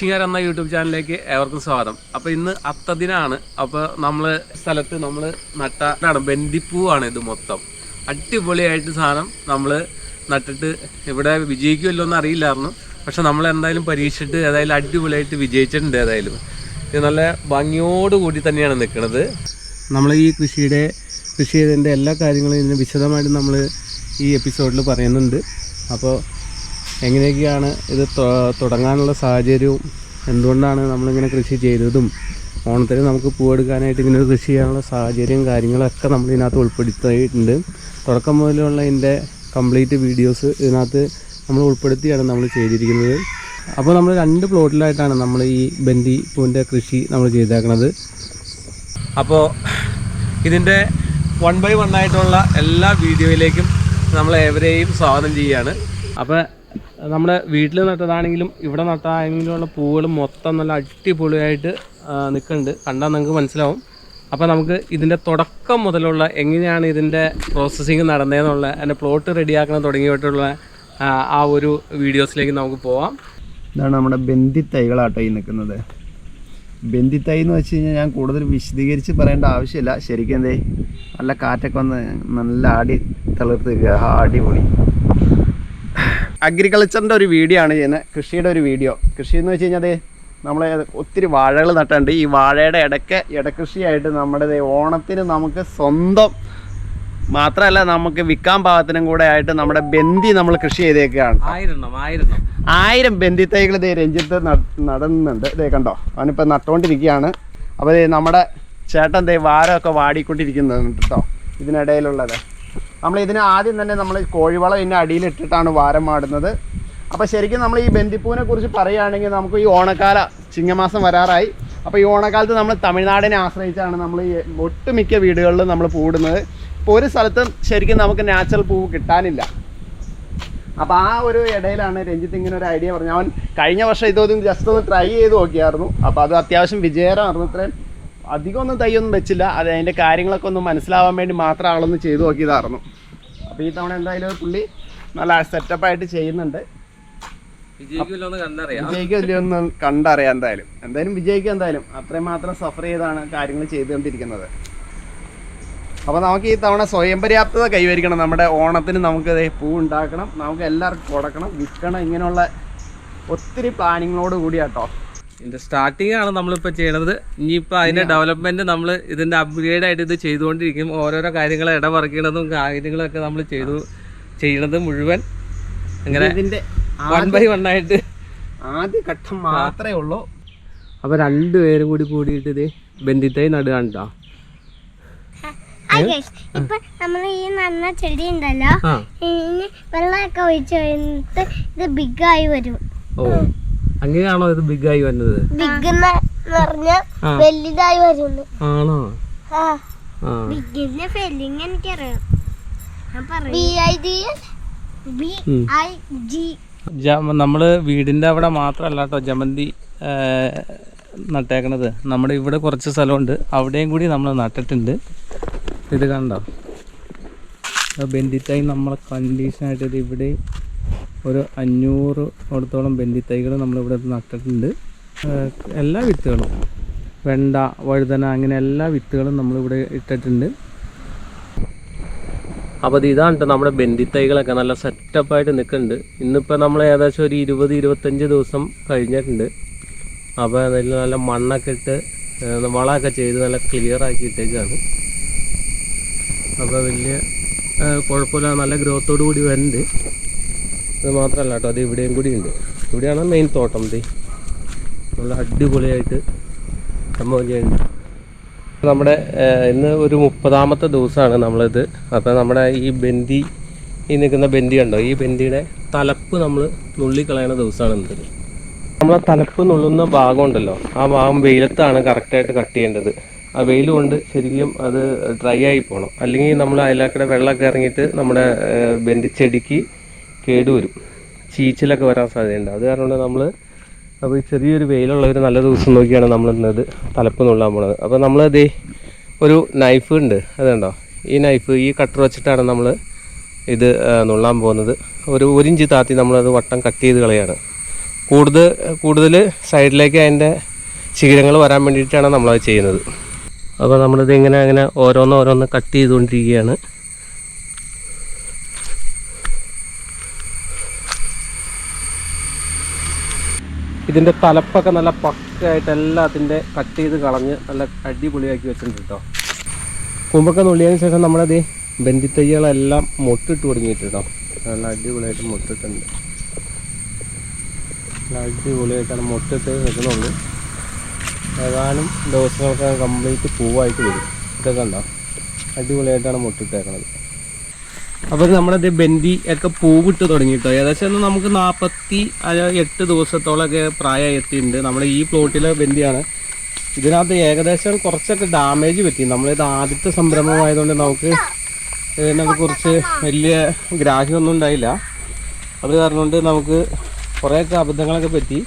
ഫിഷിംഗർ എന്ന യൂട്യൂബ് ചാനലിലേക്ക് ഏവർക്കും സ്വാഗതം. അപ്പോൾ ഇന്ന് അത്തദിനാണ് അപ്പോൾ നമ്മൾ സ്ഥലത്ത് നമ്മൾ നട്ടാണ് ബന്ദിപ്പൂവാണ് ഇത് മൊത്തം. അടിപൊളിയായിട്ട് സാധനം നമ്മൾ നട്ടിട്ട് ഇവിടെ വിജയിക്കുമല്ലോ എന്ന് അറിയില്ലായിരുന്നു. പക്ഷെ നമ്മൾ എന്തായാലും പരീക്ഷിച്ചിട്ട് ഏതായാലും അടിപൊളിയായിട്ട് വിജയിച്ചിട്ടുണ്ട് ഏതായാലും. ഇത് നല്ല ഭംഗിയോട് കൂടി തന്നെയാണ് നിൽക്കുന്നത്. നമ്മൾ ഈ കൃഷിയുടെ കൃഷി ചെയ്തതിന്റെ എല്ലാ കാര്യങ്ങളും ഇതിന് വിശദമായിട്ട് നമ്മൾ ഈ എപ്പിസോഡിൽ പറയുന്നുണ്ട്. അപ്പോൾ എങ്ങനെയൊക്കെയാണ് ഇത് തുടങ്ങാനുള്ള സാഹചര്യവും എന്തുകൊണ്ടാണ് നമ്മളിങ്ങനെ കൃഷി ചെയ്തതും ഓണത്തിന് നമുക്ക് പൂവെടുക്കാനായിട്ട് ഇങ്ങനെ കൃഷി ചെയ്യാനുള്ള സാഹചര്യം കാര്യങ്ങളൊക്കെ നമ്മൾ ഇതിനകത്ത് ഉൾപ്പെടുത്തിയിട്ടുണ്ട്. തുടക്കം മുതലുള്ള ഇതിന്റെ കംപ്ലീറ്റ് വീഡിയോസ് ഇതിനകത്ത് നമ്മൾ ഉൾപ്പെടുത്തിയാണ് നമ്മൾ ചെയ്തിരിക്കുന്നത്. അപ്പോൾ നമ്മൾ രണ്ട് പ്ലോട്ടിലായിട്ടാണ് നമ്മൾ ഈ ബന്ദി പൂവിന്റെ കൃഷി നമ്മൾ ചെയ്തേക്കുന്നത് അപ്പോൾ ഇതിന്റെ വൺ ബൈ വൺ ആയിട്ടുള്ള എല്ലാ വീഡിയോയിലേക്കും നമ്മൾ ഏവരെയും സ്വാഗതം ചെയ്യുകയാണ്. അപ്പോൾ നമ്മുടെ വീട്ടിൽ നട്ടതാണെങ്കിലും ഇവിടെ നട്ടതാണെങ്കിലും ഉള്ള പൂവുകൾ മൊത്തം നല്ല അടിപൊളിയായിട്ട് നിൽക്കുന്നുണ്ട്. കണ്ടാൽ നിങ്ങൾക്ക് മനസ്സിലാവും. അപ്പോൾ നമുക്ക് ഇതിന്റെ തുടക്കം മുതലുള്ള എങ്ങനെയാണ് ഇതിന്റെ പ്രോസസ്സിങ് നടന്നതെന്നുള്ള അതിന്റെ പ്ലോട്ട് റെഡിയാക്കണം തുടങ്ങിയിട്ടുള്ള ആ, ഒരു വീഡിയോസിലേക്ക് നമുക്ക് പോവാം. ഇതാണ് നമ്മുടെ ബന്ദി തൈകളാട്ടോ ഈ നിൽക്കുന്നത്. ബന്ദി തൈ എന്ന് വെച്ച് കഴിഞ്ഞാൽ ഞാൻ കൂടുതൽ വിശദീകരിച്ച് പറയേണ്ട ആവശ്യമില്ല. ശരിക്കും എന്തേ നല്ല കാറ്റൊക്കെ വന്ന് നല്ല ആടി തളിർത്ത് നിൽക്കുക. അടിപൊളി. അഗ്രികൾച്ചറിന്റെ ഒരു വീഡിയോ ആണ് ചെയ്യുന്നത് കൃഷിയുടെ ഒരു വീഡിയോ കൃഷി എന്ന് വെച്ച് കഴിഞ്ഞാൽ നമ്മൾ ഒത്തിരി വാഴകൾ നട്ടുണ്ട് ഈ വാഴയുടെ ഇടയ്ക്ക് ഇടക്കൃഷിയായിട്ട് നമ്മുടെ ഓണത്തിന് നമുക്ക് സ്വന്തം മാത്രമല്ല നമുക്ക് വിൽക്കാൻ പാകത്തിനും കൂടെ ആയിട്ട് നമ്മുടെ ബന്ദി നമ്മൾ കൃഷി ചെയ്തേക്കുകയാണ് ആയിരം ബന്ദി തൈകൾ ഇതേ രഞ്ജിത്ത് നടന്നുണ്ട്. ഇതേ കണ്ടോ? അവനിപ്പോൾ നട്ടുകൊണ്ടിരിക്കുകയാണ് അപ്പോൾ നമ്മുടെ ചേട്ടൻ ദേ വാരമൊക്കെ വാടിക്കൊണ്ടിരിക്കുന്നുണ്ട് കേട്ടോ ഇതിനിടയിലുള്ളത്. നമ്മൾ ഇതിന് ആദ്യം തന്നെ നമ്മൾ കോഴിവളം ഇതിന്റെ അടിയിലിട്ടിട്ടാണ് വാരം മാടുന്നത്. അപ്പോൾ ശരിക്കും നമ്മൾ ഈ ബന്ദിപ്പൂവിനെ കുറിച്ച് പറയുകയാണെങ്കിൽ നമുക്ക് ഈ ഓണക്കാല ചിങ്ങമാസം വരാറായി. അപ്പോൾ ഈ ഓണക്കാലത്ത് നമ്മൾ തമിഴ്നാടിനെ ആശ്രയിച്ചാണ് നമ്മൾ ഈ ഒട്ടുമിക്ക വീടുകളിലും നമ്മൾ പൂടുന്നത് ഇപ്പോൾ ഒരു സ്ഥലത്തും ശരിക്കും നമുക്ക് നാച്ചുറൽ പൂവ് കിട്ടാനില്ല. അപ്പോൾ ആ ഒരു ഇടയിലാണ് രഞ്ജിത്ത് ഇങ്ങനെ ഒരു ഐഡിയ പറഞ്ഞു അവൻ കഴിഞ്ഞ വർഷം ഇതൊന്നും ജസ്റ്റ് ഒന്ന് ട്രൈ ചെയ്ത് നോക്കിയായിരുന്നു. അപ്പോൾ അത് അത്യാവശ്യം വിജയകരമായിരുന്നു ഇത്രയും. അധികമൊന്നും തയ്യൊന്നും വെച്ചില്ല. അത് അതിന്റെ കാര്യങ്ങളൊക്കെ ഒന്ന് മനസ്സിലാവാൻ വേണ്ടി മാത്രം ആളൊന്ന് ചെയ്തു നോക്കിയതായിരുന്നു. അപ്പോൾ ഈ തവണ എന്തായാലും പുള്ളി നല്ല സെറ്റപ്പായിട്ട് ചെയ്യുന്നുണ്ട്. വിജയിക്കുമല്ലോ എന്ന് കണ്ടറിയാം. എന്തായാലും. എന്തായാലും വിജയിക്കും എന്തായാലും അത്രയും മാത്രം സഫർ ചെയ്താണ് കാര്യങ്ങൾ ചെയ്തുകൊണ്ടിരിക്കുന്നത്. അപ്പോൾ നമുക്ക് ഈ തവണ സ്വയം പര്യാപ്തത കൈവരിക്കണം. നമ്മുടെ ഓണത്തിന് നമുക്ക് പൂ ഉണ്ടാക്കണം. നമുക്ക് എല്ലാവർക്കും കൊടുക്കണം. വിൽക്കണം. ഇങ്ങനെയുള്ള ഒത്തിരി പ്ലാനിങ്ങളോട് കൂടിയാട്ടോ. ഇതിന്റെ സ്റ്റാർട്ടിംഗ് ആണ് നമ്മളിപ്പോൾ ചെയ്യണത്. ഇനിയിപ്പോൾ അതിന്റെ ഡെവലപ്മെന്റ് നമ്മൾ ഇതിന്റെ അപ്ഗ്രേഡ് ആയിട്ട് ഇത് ചെയ്തുകൊണ്ടിരിക്കും. ഓരോരോ കാര്യങ്ങൾ ഇടപറക്കുന്നതും കാര്യങ്ങളൊക്കെ നമ്മൾ ചെയ്തു ചെയ്യണത് മുഴുവൻ. അങ്ങനെ വൺ ബൈ വൺ ആയിട്ട്. ആദ്യ ഘട്ടം മാത്രമേ ഉള്ളൂ. അപ്പോൾ രണ്ടുപേരും കൂടി കൂടിയിട്ട് ഇത് ബന്ധിത്തായി നടുകണ്ടോ ഇപ്പൊ നമ്മൾ ഈ നന്ന ചെടി ഉണ്ടല്ലോ ഇനി വെള്ളമൊക്കെ ഒഴിച്ചു കഴിഞ്ഞിട്ട് ഇത് ബിഗ് ആയി വരും. ഓ. അങ്ങനെയാണോ ഇത് ബിഗ് ആയി വരുന്നത്? ബിഗ്. വലുതായി വരുന്നു. ആണോ? നമ്മൾ വീടിന്റെ ബിഗിന്റെ ഫെല്ലിങ് എനിക്കറിയാം. B I D B I G നമ്മൾ വീടിന്റെ അവിടെ മാത്രമല്ല കേട്ടോ ജമന്തി നട്ടേക്കണത്. നമ്മുടെ ഇവിടെ കുറച്ച് സ്ഥലമുണ്ട്. അവിടെയും കൂടി നമ്മൾ നട്ടിട്ടുണ്ട്. ഇത് കണ്ടോ? ബെന്തിത്തായി നമ്മളെ കണ്ടീഷനായിട്ട് ഇത് ഇവിടെ ഒരു അഞ്ഞൂറ് ഓടത്തോളം ബന്ധിത്തൈകൾ നമ്മളിവിടെ നട്ടിട്ടുണ്ട്. എല്ലാ വിത്തുകളും. വെണ്ട വഴുതന അങ്ങനെ എല്ലാ വിത്തുകളും നമ്മളിവിടെ ഇട്ടിട്ടുണ്ട്. അപ്പോൾ ഇതാണ് കേട്ടോ നമ്മുടെ ബന്ധിത്തൈകളൊക്കെ നല്ല സെറ്റപ്പായിട്ട് നിൽക്കുന്നുണ്ട്. ഇന്നിപ്പോൾ നമ്മൾ ഏകദേശം ഒരു ഇരുപത് ഇരുപത്തഞ്ച് ദിവസം കഴിഞ്ഞിട്ടുണ്ട്. അപ്പോൾ അതിൽ നല്ല മണ്ണൊക്കെ ഇട്ട് വളമൊക്കെ ചെയ്ത് നല്ല ക്ലിയർ ആക്കി ഇട്ടേക്കാണ്. അപ്പോൾ വലിയ കുഴപ്പമില്ല നല്ല ഗ്രോത്തോടു കൂടി വരുന്നുണ്ട്. ഇത് മാത്രമല്ല കേട്ടോ അത് ഇവിടെയും കൂടി ഉണ്ട്. ഇവിടെയാണ് മെയിൻ തോട്ടം ഇത് നല്ല അടിപൊളിയായിട്ട് സംഭവം ചെയ്യുന്നത് നമ്മുടെ ഇന്ന് ഒരു മുപ്പതാമത്തെ ദിവസമാണ് നമ്മളിത്. അപ്പോൾ നമ്മുടെ ഈ ബന്ദി ഈ നിൽക്കുന്ന ബന്ദി ഉണ്ടോ ഈ ബന്ദിയുടെ തലപ്പ് നമ്മൾ നുള്ളിക്കളയുന്ന ദിവസമാണ് ഇന്നത് നമ്മളെ തലപ്പ് നുള്ളുന്ന ഭാഗം ഉണ്ടല്ലോ. ആ ഭാഗം വെയിലത്താണ് കറക്റ്റായിട്ട് കട്ട് ചെയ്യേണ്ടത്. ആ വെയിൽ കൊണ്ട് ശരിക്കും അത് ഡ്രൈ ആയി പോകണം അല്ലെങ്കിൽ നമ്മൾ അതിലാക്കടെ വെള്ളമൊക്കെ ഇറങ്ങിയിട്ട് നമ്മുടെ ബന്ദി ചെടിക്ക് കേടുവരും. ചീച്ചിലൊക്കെ വരാൻ സാധ്യതയുണ്ട്. അത് കാരണം നമ്മൾ അപ്പോൾ ഈ ചെറിയൊരു വെയിലുള്ള ഒരു നല്ല ദിവസം നോക്കിയാണ് നമ്മൾ ഇന്നത് തലപ്പ് നുള്ളാൻ പോണത്. അപ്പോൾ നമ്മൾ ദേ ഒരു നൈഫ് ഉണ്ട്. അതുണ്ടോ ഈ നൈഫ് ഈ കട്ടർ വെച്ചിട്ടാണ് നമ്മൾ ഇത് നുള്ളാൻ പോകുന്നത്. ഒരു ഒരു ഇഞ്ച് താത്തി നമ്മളത് വട്ടം കട്ട് ചെയ്ത് കളയാണ്. കൂടുതൽ കൂടുതൽ സൈഡിലേക്ക് അതിന്റെ ശിഖരങ്ങൾ വരാൻ വേണ്ടിയിട്ടാണ് നമ്മളത് ചെയ്യുന്നത്. അപ്പോൾ നമ്മളിത് ഇങ്ങനെ അങ്ങനെ ഓരോന്ന് ഓരോന്ന് കട്ട് ചെയ്തുകൊണ്ടിരിക്കുകയാണ്. ഇതിന്റെ തലപ്പൊക്കെ നല്ല പക്കയായിട്ട് എല്ലാത്തിന്റെ കട്ട് ചെയ്ത് കളഞ്ഞ് നല്ല അടിപൊളിയാക്കി വെച്ചിട്ടുണ്ട് കേട്ടോ കുമ്പൊക്കെ നുള്ളിയതിന് ശേഷം നമ്മളത് ബന്ധിത്തയ്യകളെല്ലാം മൊട്ടിട്ട് തുടങ്ങിയിട്ട് കേട്ടോ നല്ല അടിപൊളിയായിട്ട് മൊട്ടിട്ടുണ്ട് നല്ല അടിപൊളിയായിട്ടാണ് മൊട്ടിട്ട് നിൽക്കുന്നുള്ളൂ ഏതാനും ദിവസങ്ങൾക്ക് കംപ്ലീറ്റ് പൂവായിട്ട് വരും. ഇതൊക്കെ ഉണ്ടോ അടിപൊളിയായിട്ടാണ് മൊട്ടിട്ടേക്കണത് അപ്പോൾ നമ്മളത് ബന്ദി ഒക്കെ പൂവിട്ട് തുടങ്ങിയിട്ടോ. ഏകദേശം നമുക്ക് നാൽപ്പത്തി എട്ട് ദിവസത്തോളമൊക്കെ പ്രായം എത്തിയിട്ടുണ്ട്. നമ്മൾ ഈ പ്ലോട്ടിലെ ബന്ദിയാണ്. ഇതിനകത്ത് ഏകദേശം കുറച്ചൊക്കെ ഡാമേജ് പറ്റി. നമ്മളിത് ആദ്യത്തെ സംരംഭമായതുകൊണ്ട് നമുക്ക് ഇതിനകത്ത് കുറച്ച് വലിയ ഗ്രാഹ്യമൊന്നും ഉണ്ടായില്ല. അത് കാരണം കൊണ്ട് നമുക്ക് കുറേയൊക്കെ അബദ്ധങ്ങളൊക്കെ പറ്റി.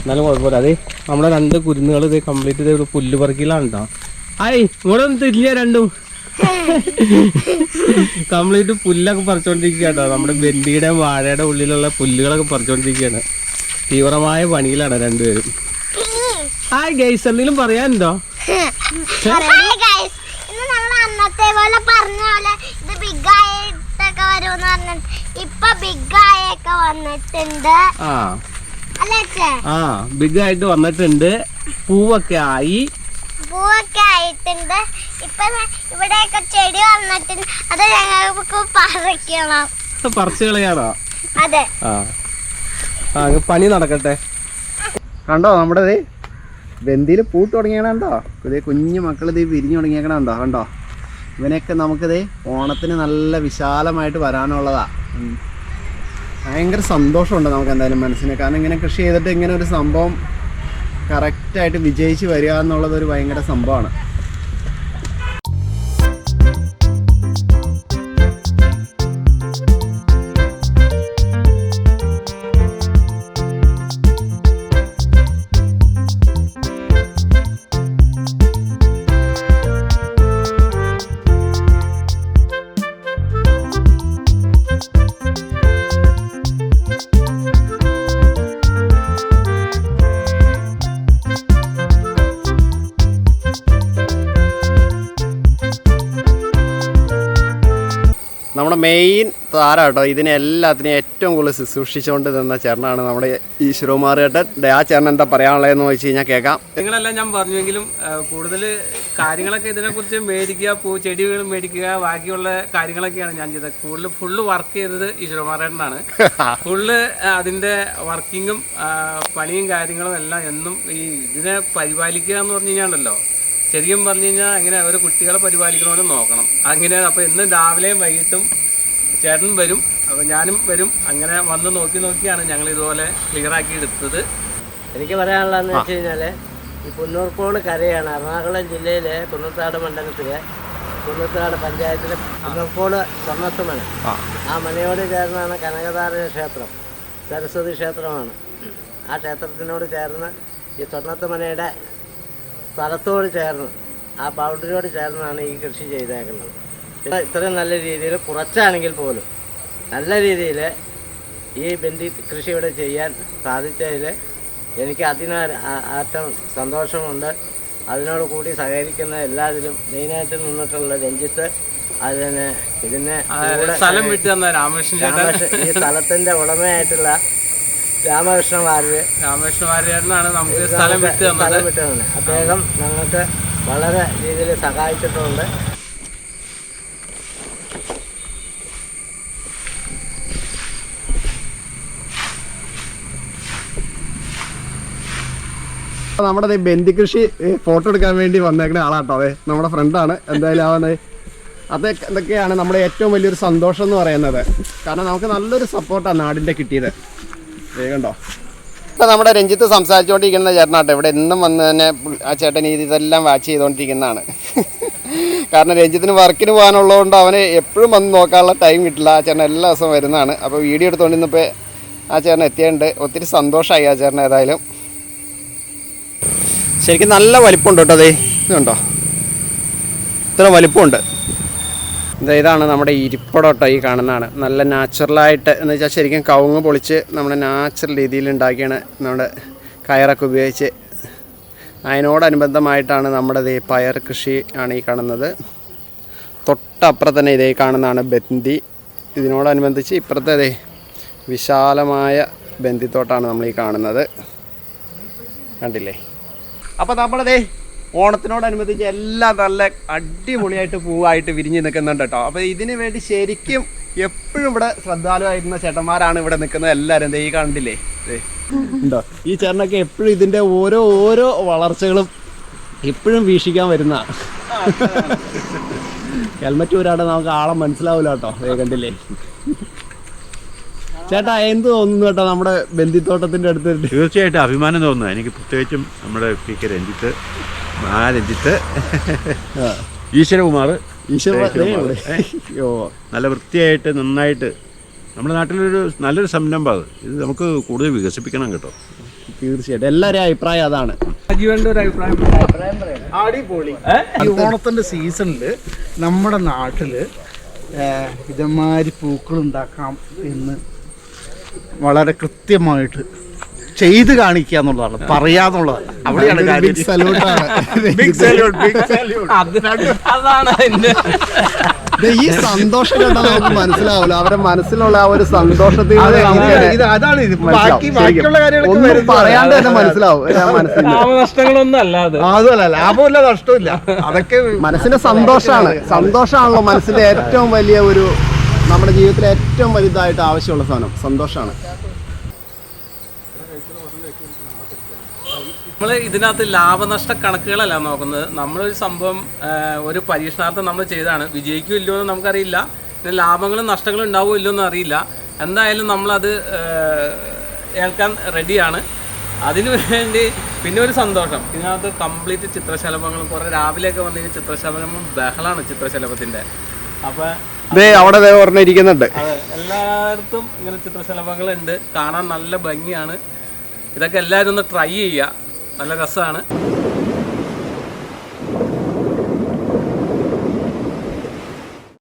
എന്നാലും കുഴപ്പമില്ല. അതെ നമ്മുടെ രണ്ട് കുരുന്നുകൾ ഇത് കംപ്ലീറ്റ് ചെയ്ത് പുല്ല് പറക്കിലാണ് കേട്ടോ ആയി ഇവിടെ ഒന്ന് തിരിഞ്ഞ രണ്ടും. കംപ്ലീറ്റ് പുല്ലൊക്കെ പറിച്ചോണ്ടിരിക്കുകയാണ് കേട്ടോ. നമ്മുടെ ബെന്തിയുടെ വാഴയുടെ ഉള്ളിലുള്ള പുല്ലുകളൊക്കെ പറിച്ചോണ്ടിരിക്കുകയാണ്. തീവ്രമായ പണിയിലാണ് രണ്ടുപേരും. ഹായ് ഗൈസ് എന്തെങ്കിലും പറയാനുണ്ടോ? അന്നത്തെ പോലെ പറഞ്ഞ പോലെ ഇത് ബിഗ് ആയിട്ടൊക്കെ വരുമെന്ന് പറഞ്ഞിട്ട് ഇപ്പൊ ബിഗ് ആയൊക്കെ വന്നിട്ടുണ്ട്. ആ. ബിഗ് ആയിട്ട് വന്നിട്ടുണ്ട്. പൂവൊക്കെ ആയി. പൂവൊക്കെ ആയിട്ടുണ്ട് ഇപ്പൊ ഇവിടെ ഇവിടെയൊക്കെ ചെടി വന്നിട്ടുണ്ട്. അത് ഞങ്ങൾക്ക് പറിക്കണം. പറിച്ചു കളയാണോ അതെ. ആ. പണി നടക്കട്ടെ. കണ്ടോ നമ്മുടെ വെന്തിയിൽ പൂട്ട് തുടങ്ങിയണ ഇതേ കുഞ്ഞു മക്കൾ ഇത് വിരിഞ്ഞു തുടങ്ങിയേക്കണോ കണ്ടോ? ഇവനെയൊക്കെ നമുക്കിത് ഓണത്തിന് നല്ല വിശാലമായിട്ട് വരാനുള്ളതാ. ഭയങ്കര സന്തോഷമുണ്ട് നമുക്ക് എന്തായാലും മനസ്സിന്. കാരണം ഇങ്ങനെ കൃഷി ചെയ്തിട്ട് ഇങ്ങനെ ഒരു സംഭവം കറക്റ്റായിട്ട് വിജയിച്ച് വരിക എന്നുള്ളത് ഒരു ഭയങ്കര സംഭവമാണ്. നമ്മുടെ മെയിൻ താരം കേട്ടോ ഇതിനെ എല്ലാത്തിനും ഏറ്റവും കൂടുതൽ ശുശ്രൂഷിച്ചുകൊണ്ട് നിന്ന ചേട്ടനാണ് നമ്മുടെ ചേട്ടൻ ദേ, ആ ചേട്ടൻ എന്താ പറയാനുള്ളതെന്ന് ചോദിച്ചു കഴിഞ്ഞാൽ കേൾക്കാം. നിങ്ങളെല്ലാം ഞാൻ പറഞ്ഞുവെങ്കിലും കൂടുതൽ കാര്യങ്ങളൊക്കെ ഇതിനെക്കുറിച്ച് മേടിക്കുക പൂ ചെടികൾ മേടിക്കുക ബാക്കിയുള്ള കാര്യങ്ങളൊക്കെയാണ് ഞാൻ ചെയ്തത്. കൂടുതൽ ഫുള്ള് വർക്ക് ചെയ്തത് ഈ ഈശ്വരമാരേട്ടനാണ് ഫുള്ള് അതിന്റെ വർക്കിങ്ങും പണിയും കാര്യങ്ങളും എല്ലാം എന്നും ഈ ഇതിനെ പരിപാലിക്കുക എന്ന് പറഞ്ഞു കഴിഞ്ഞാണ്ടല്ലോ. ശരിക്കും പറഞ്ഞു കഴിഞ്ഞാൽ അങ്ങനെ ഒരു കുട്ടികളെ പരിപാലിക്കണമല്ലോ നോക്കണം. അങ്ങനെ അപ്പോൾ ഇന്ന് രാവിലെയും വൈകിട്ടും ചേട്ടൻ വരും അപ്പോൾ ഞാനും വരും. അങ്ങനെ വന്ന് നോക്കി നോക്കിയാണ് ഞങ്ങൾ ഇതുപോലെ ക്ലിയറാക്കി എടുത്തത്. എനിക്ക് പറയാനുള്ളതെന്ന് വെച്ച് കഴിഞ്ഞാൽ ഈ പുന്നൂർക്കോട് കരയാണ് എറണാകുളം ജില്ലയിലെ കുന്നത്താട് മണ്ഡലത്തിലെ കുന്നത്താട് പഞ്ചായത്തിലെ പുന്നൂർക്കോട് സ്വർണത്ത് മന ആ മനയോട് ചേർന്നാണ് കനകതാര ക്ഷേത്രം സരസ്വതി ക്ഷേത്രമാണ്. ആ ക്ഷേത്രത്തിനോട് ചേർന്ന് ഈ സ്വർണത്ത് മനയുടെ സ്ഥലത്തോട് ചേർന്ന് ആ ബൗണ്ടറിയോട് ചേർന്നാണ് ഈ കൃഷി ചെയ്തേക്കുന്നത്. ഇത്ര ഇത്രയും നല്ല രീതിയിൽ കുറച്ചാണെങ്കിൽ പോലും നല്ല രീതിയിൽ ഈ ബന്ധി കൃഷി ഇവിടെ ചെയ്യാൻ സാധിച്ചതിൽ എനിക്ക് അതിനാൽ ആറ്റം സന്തോഷമുണ്ട്. അതിനോട് കൂടി സഹകരിക്കുന്ന എല്ലാത്തിലും മെയിനായിട്ട് നിന്നിട്ടുള്ള രഞ്ജിത്ത് അതിന് ഇതിനെ സ്ഥലം വിട്ടു തന്ന രാമകൃഷ്ണൻ ഈ സ്ഥലത്തിന്റെ ഉടമയായിട്ടുള്ള രാമകൃഷ്ണ വാര്യർ രാമകൃഷ്ണ വാര്യനാണ് നമുക്ക് സ്ഥലം വിട്ട് തന്നത്. അദ്ദേഹം ഞങ്ങൾക്ക് വളരെ രീതിയിൽ സഹായിച്ചിട്ടുണ്ട്. നമ്മുടെ ഈ ബന്ദി കൃഷി ഫോട്ടോ എടുക്കാൻ വേണ്ടി വന്നേക്കുന്ന ആളാട്ടോ അതെ നമ്മുടെ ഫ്രണ്ടാണ്. എന്തായാലും ആവുന്നത് അത് ഇതൊക്കെയാണ് നമ്മുടെ ഏറ്റവും വലിയൊരു സന്തോഷം എന്ന് പറയുന്നത്. കാരണം നമുക്ക് നല്ലൊരു സപ്പോർട്ടാണ് നാടിന്റെ കിട്ടിയത്. വേഗണ്ടോ? ഇപ്പം നമ്മുടെ രഞ്ജിത്ത് സംസാരിച്ചുകൊണ്ടിരിക്കുന്ന ചേട്ടനാട്ടോ ഇവിടെ എന്നും വന്ന് തന്നെ ആ ചേട്ടൻ ഈ ഇതെല്ലാം വാച്ച് ചെയ്തുകൊണ്ടിരിക്കുന്നതാണ് കാരണം രഞ്ജിത്തിന് വർക്കിന് പോകാനുള്ളതുകൊണ്ട് അവന് എപ്പോഴും വന്ന് നോക്കാനുള്ള ടൈം കിട്ടില്ല. ആ ചേട്ടൻ എല്ലാ ദിവസവും വരുന്നതാണ്. അപ്പോൾ വീഡിയോ എടുത്തുകൊണ്ടിരുന്നപ്പോൾ ആ ചേട്ടൻ എത്തിയുണ്ട് ഒത്തിരി സന്തോഷമായി ആ ചേട്ടൻ ഏതായാലും. ശരിക്കും നല്ല വലിപ്പമുണ്ട് കേട്ടോ അതേ. ഇതുണ്ടോ? ഇത്ര വലിപ്പമുണ്ട്. ഇതാണ് നമ്മുടെ ഇരിപ്പടോട്ടോ ഈ കാണുന്നതാണ്. നല്ല നാച്ചുറലായിട്ട് എന്ന് വെച്ചാൽ ശരിക്കും കവുങ്ങ് പൊളിച്ച് നമ്മുടെ നാച്ചുറൽ രീതിയിൽ ഉണ്ടാക്കിയാണ് നമ്മുടെ കയറൊക്കെ ഉപയോഗിച്ച്. അതിനോടനുബന്ധമായിട്ടാണ് നമ്മുടെ ഈ പയർ കൃഷി ആണ് ഈ കാണുന്നത്. തൊട്ടപ്പുറത്ത് തന്നെ ഇതേ കാണുന്നതാണ് ബന്തി. ഇതിനോടനുബന്ധിച്ച് ഇപ്പുറത്തെ അതേ വിശാലമായ ബെന്തിത്തോട്ടാണ് നമ്മൾ ഈ കാണുന്നത്. കണ്ടില്ലേ? അപ്പോൾ നമ്മളതേ ഓണത്തിനോടനുബന്ധിച്ച് എല്ലാം നല്ല അടിപൊളിയായിട്ട് പൂവായിട്ട് വിരിഞ്ഞ് നിൽക്കുന്നുണ്ട് കേട്ടോ. അപ്പോൾ ഇതിന് വേണ്ടി ശരിക്കും എപ്പോഴും ഇവിടെ ശ്രദ്ധാലുവായിരുന്ന ചേട്ടന്മാരാണ് ഇവിടെ നിൽക്കുന്നത്. എല്ലാവരും ഈ കണ്ടില്ലേ? ഉണ്ടോ? ഈ ചേട്ടനൊക്കെ എപ്പോഴും ഇതിന്റെ ഓരോ ഓരോ വളർച്ചകളും എപ്പോഴും വീക്ഷിക്കാൻ വരുന്ന ഹെൽമറ്റ് ഒരാടെ നമുക്ക് ആളെ മനസ്സിലാവില്ല കേട്ടോ. കണ്ടില്ലേ? ചേട്ടാ എന്ത് തോന്നുന്നു കേട്ടോ നമ്മുടെ ബന്ദിത്തോട്ടത്തിന്റെ അടുത്ത്? തീർച്ചയായിട്ടും അഭിമാനം തോന്നുന്നു. എനിക്ക് പ്രത്യേകിച്ചും നമ്മുടെ പി കെ രഞ്ജിത്ത് ആ രഞ്ജിത്ത് ഈശ്വരകുമാർ നല്ല വൃത്തിയായിട്ട് നന്നായിട്ട്. നമ്മുടെ നാട്ടിലൊരു നല്ലൊരു സംരംഭം അത്. ഇത് നമുക്ക് കൂടുതൽ വികസിപ്പിക്കണം കേട്ടോ. തീർച്ചയായിട്ടും. എല്ലാവരും അഭിപ്രായം അതാണ്. അടിപൊളി. ഈ ഓണത്തിന്റെ സീസണിൽ നമ്മുടെ നാട്ടിൽ ഇതമാതിരി പൂക്കൾ ഉണ്ടാക്കാം എന്ന് വളരെ കൃത്യമായിട്ട് ചെയ്ത് കാണിക്കുക എന്നുള്ളതാണ്. പറയാന്നുള്ളതാണ് അവിടെയാണ് കാര്യം. അതാണ് അതിന്റെ ഈ സന്തോഷം കണ്ടാൽ നമുക്ക് മനസ്സിലാവില്ല. അവരുടെ മനസ്സിലുള്ള ആ ഒരു സന്തോഷത്തിൽ അതാണ് മനസ്സിലാവും. ഒന്നും പറയാണ്ട് തന്നെ മനസ്സിലാവും. ആ മനസ്സിന്റെ ലാഭനഷ്ടങ്ങളൊന്നും അല്ല അത്. അതുമല്ല ലാഭമില്ല നഷ്ടമില്ല. അതൊക്കെ മനസ്സിന്റെ സന്തോഷമാണ് സന്തോഷമാണല്ലോ മനസ്സിന്റെ ഏറ്റവും വലിയ ഒരു നമ്മുടെ ജീവിതത്തിൽ ഏറ്റവും വലുതായിട്ട് ആവശ്യമുള്ള സാധനം സന്തോഷമാണ് നമ്മൾ ഇതിനകത്ത് ലാഭനഷ്ട കണക്കുകളല്ല നോക്കുന്നത്. നമ്മളൊരു സംഭവം ഒരു പരീക്ഷണാർത്ഥം നമ്മൾ ചെയ്താണ് വിജയിക്കും ഇല്ലയോ എന്ന് നമുക്കറിയില്ല. പിന്നെ ലാഭങ്ങളും നഷ്ടങ്ങളും ഉണ്ടാവുമോ ഇല്ലയോ എന്ന് അറിയില്ല. എന്തായാലും നമ്മളത് ഏൽക്കാൻ റെഡിയാണ്. അതിനു വേണ്ടി പിന്നെ ഒരു സന്തോഷം. ഇതിനകത്ത് കംപ്ലീറ്റ് ചിത്രശലഭങ്ങളും കുറേ രാവിലെയൊക്കെ വന്നു കഴിഞ്ഞാൽ ചിത്രശലഭം ബഹളാണ് ചിത്രശലഭത്തിന്റെ. അപ്പോൾ ദേ അവിടെ അതെ എല്ലായിടത്തും ഇങ്ങനെ ചിത്രശലഭങ്ങളുണ്ട്. കാണാൻ നല്ല ഭംഗിയാണ്. ഇതൊക്കെ എല്ലാവരും ഒന്ന് ട്രൈ ചെയ്യുക. നല്ല രസമാണ്.